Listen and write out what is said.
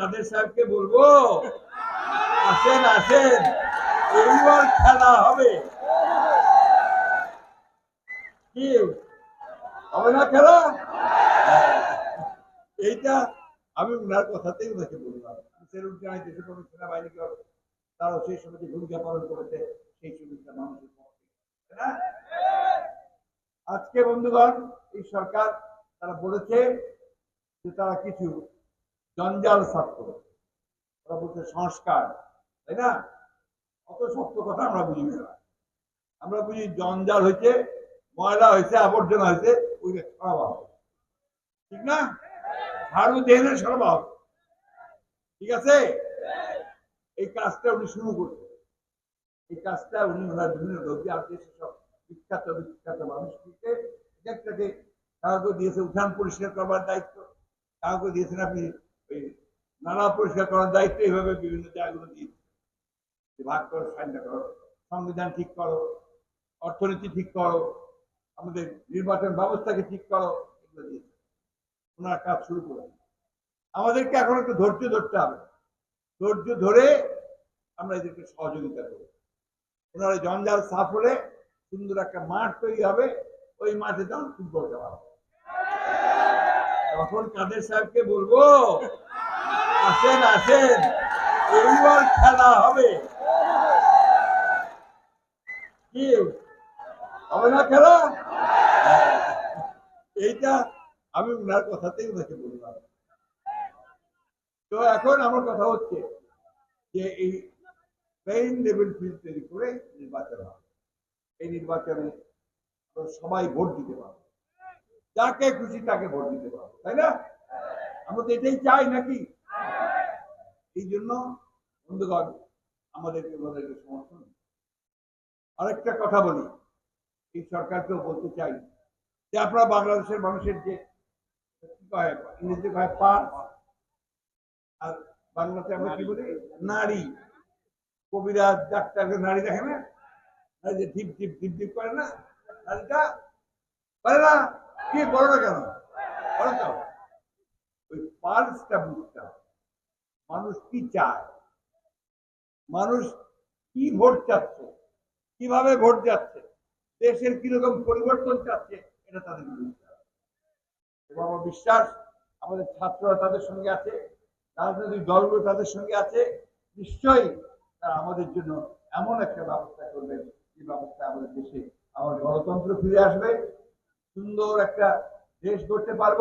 কাদের সাহেবকে বলব? আসেন আসেন। এইবার খেলা হবে। কি? হবে না খেলা? এইটা আমি ওনার কথাতেই ওনাকে বললাম। সেরকম জানাই দেশে কোনো সেনাবাহিনীকে তারাও সেই সময় যে ভূমিকা পালন করেছে, সেই সুবিধা মানুষের পক্ষে আজকে বন্ধুগণ, এই সরকার তারা বলেছে যে তারা কিছু জঞ্জাল সাফ করেছে তারা বলছে সংস্কার, তাই না? অত শক্ত কথা আমরা বুঝি না। আমরা বুঝি জঞ্জাল হয়েছে, ময়লা হয়েছে, আবর্জনা হয়েছে, ওইটা সরাবা ঠিক না? ঝাড়ু দেহের সরাবা হবে। ঠিক আছে? এই কাজটা উনি শুরু করছেন। এই কাজটা উনি ওনার বিভিন্ন রোগী আর দেশের সব বিখ্যাত বিখ্যাত মানুষকে একটাকে কাউকে দিয়েছে উঠান পরিষ্কার করবার দায়িত্ব, কাউকে দিয়েছেন আপনি নালা পরিষ্কার করার দায়িত্ব এইভাবে বিভিন্ন জায়গাগুলো দিয়েছে ভাগ করো, সাইনটা করো, সংবিধান ঠিক করো, অর্থনীতি ঠিক করো, আমাদের নির্বাচন ব্যবস্থাকে ঠিক করো, এগুলো দিয়েছে ওনার কাজ শুরু করে আমাদেরকে এখন একটু ধৈর্য ধরতে হবে। ধৈর্য ধরে আমরা এদেরকে সহযোগিতা করব। ওনারা জঞ্জাল সাফ হলে সুন্দর একটা মাঠ তৈরি হবে, ওই মাঠে তখন ফুটবল খেলা হবে তখন কাদের সাহেবকে বলব? আসেন আসেন। এইবার খেলা হবে। কি? হবে না খেলা? এইটা আমি ওনার কথাতেই ওনাকে বললাম। তো এখন আমার কথা হচ্ছে যে এই প্লেইন লেভেল ফিল্ড তৈরি করে নির্বাচন হবে। এই নির্বাচনে সবাই ভোট দিতে পারব। যাকে খুশি তাকে ভোট দিতে পারব তাই না? আমরা তো এটাই চাই নাকি? এই জন্য, বন্ধুগণ, আমাদেরকে ওনাদেরকে সমর্থন। আরেকটা কথা বলি, এই সরকারকেও বলতে চাই যে আপনারা বাংলাদেশের মানুষের যে ইংরেজিতে কয় পার্ট আর বাংলাতে আমরা কি বলি? নারী। কবিরাজ ডাক্তারকে নারী দেখে না? যে ঢিপ ঢিপ ঢিপ করে না? নারীটা করে না? কি বলো না কেন? ওই পালসটা বুঝতে হবে। মানুষ কি চায়? মানুষ কি ভোট চাচ্ছে? কীভাবে ভোট যাচ্ছে? দেশের কীরকম পরিবর্তন চাচ্ছে? এটা তাদের বুঝতে হবে। এবং আমার বিশ্বাস, আমাদের ছাত্ররা তাদের সঙ্গে আছে, রাজনৈতিক দলগুলো তাদের সঙ্গে আছে। নিশ্চয়ই তারা আমাদের জন্য এমন একটা ব্যবস্থা করবেন যে ব্যবস্থা আমাদের দেশে আমার গণতন্ত্র ফিরে আসবে। সুন্দর একটা দেশ গড়তে পারব।